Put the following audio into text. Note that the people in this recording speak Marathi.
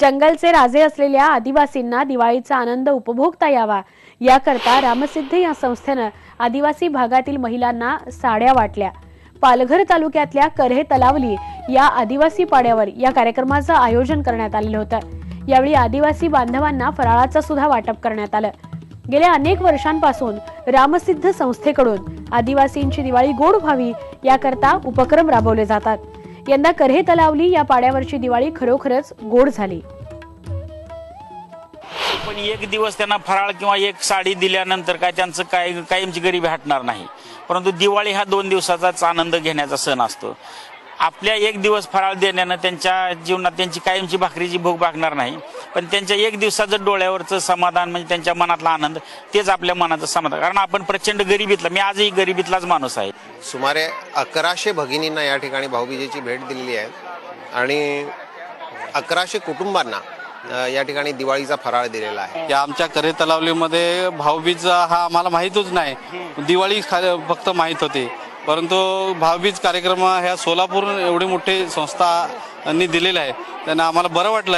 जंगलचे राजे असलेल्या आदिवासींना दिवाळीचा आनंद उपभोगता यावा. याकरता रामसिद्धी या संस्थेनं आदिवासी भागातील महिलांना साड्या वाटल्या. पालघर तालुक्यातल्या करहे तलावली या आदिवासी पाड्यावर या कार्यक्रमाचं आयोजन करण्यात आलेलं होतं. यावेळी आदिवासी बांधवांना फराळाचं सुद्धा वाटप करण्यात आलं. गेल्या अनेक वर्षांपासून रामसिद्ध संस्थेकडून आदिवासींची दिवाळी गोड व्हावी याकरता उपक्रम राबवले जातात. यंदा करहे तलावली या पाड्यावरची दिवाळी खरोखरच गोड झाली. पण एक दिवस त्यांना फराळ किंवा एक साडी दिल्यानंतर काय त्यांचं काय कायमची गरिबी हटणार नाही. परंतु दिवाळी हा दोन दिवसाचाच आनंद घेण्याचा सण असतो. आपल्या एक दिवस फराळ देण्यानं त्यांच्या जीवनात त्यांची कायमची भाकरीची भूक भागणार नाही. पण त्यांच्या एक दिवसाचं डोळ्यावरचं समाधान म्हणजे त्यांच्या मनातला आनंद तेच आपल्या मनाचं समाधान. कारण आपण प्रचंड गरिबीतला मी आजही गरिबीतलाच माणूस आहे. सुमारे अकराशे भगिनींना या ठिकाणी भाऊबीजेची भेट दिलेली आहे. आणि अकराशे कुटुंबांना या ठिकाणी दिवाळीचा फराळ दिलेला आहे. या आमच्या करे तलावलीमध्ये भाऊबीज हा आम्हाला माहीतच नाही. दिवाळी खा- फक्त माहीत होते. परंतु भाऊबीज कार्यक्रम ह्या सोलापूर एवढी मोठी संस्थांनी दिलेला आहे. त्यांना आम्हाला बरं वाटलं